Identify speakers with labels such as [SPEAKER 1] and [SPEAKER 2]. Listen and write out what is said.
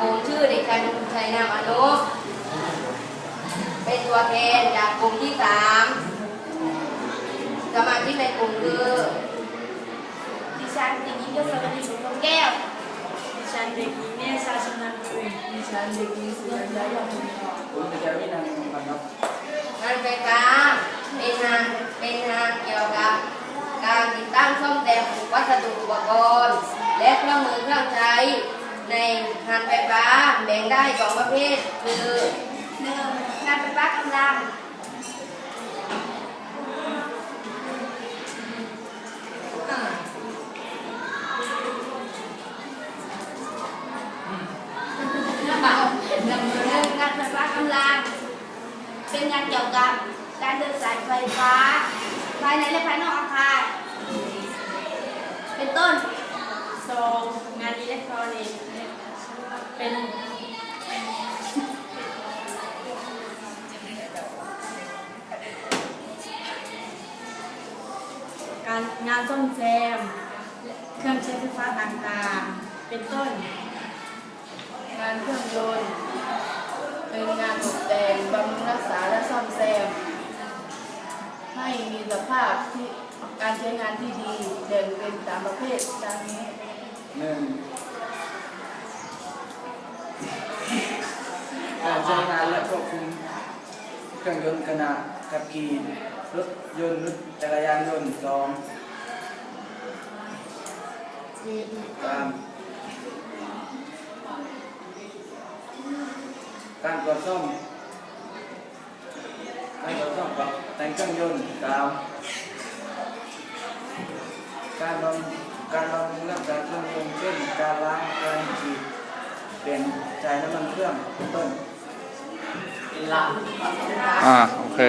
[SPEAKER 1] วงชื่อเด็กชายชัยนามอนุเป็นตัวแทนจากกลุ่มที่สามสมาชิกในกลุ่มคือ
[SPEAKER 2] ดิฉันเด็กหญิงยศวดีสุขแก้วดิฉันเด็กหญิงเนชาชนาญกุลดิฉันเด็กหญิงสุรัญญายอดบุญทอง
[SPEAKER 3] คุณเป็นจารีนันท์ของครับ
[SPEAKER 1] งานไฟฟ้าเป็นงานเป็นงานเกี่ยวกับการติดตั้งซ่อมแซมวัสดุอุปกรณ์ และเครื่องมือเครื่องใช้ ในงานไฟฟ้าแบ่งได้สองประเภทคือ
[SPEAKER 2] หนึ่งงานไฟฟ้ากำลังหนึ่งงานไฟฟ้ากำลัง เป็นงานเกี่ยวกับการเดินสายไฟฟ้าภายในและภายนอกอาคาร เป็นต้น สองงานอิเล็กทรอนิกส์เป็นการงานซ่อมแซม เครื่องใช้ไฟฟ้าต่างๆ เป็นต้น
[SPEAKER 4] งานเครื่องยนต์เป็นงานตกแต่งบำรุงรักษาและซ่อมแซม ให้มีสภาพที่การใช้งานที่ดีแบ่งเป็นสามประเภทดังนี้
[SPEAKER 3] หนึ่งการใช้งานและควบคุมเครื่องยนต์ขณะขับขี่รถยนต์รถจักรยานยนต์สองการการตรวจซ่อมการตรวจซ่อมกับแต่งเครื่องยนต์สามการบำ การบำรุงรักษาเครื่องยนต์เช่นการล้างการฉีดเปลี่ยนจ่ายน้ำมันเครื่องเป็นต้น
[SPEAKER 5] อ่า โอเค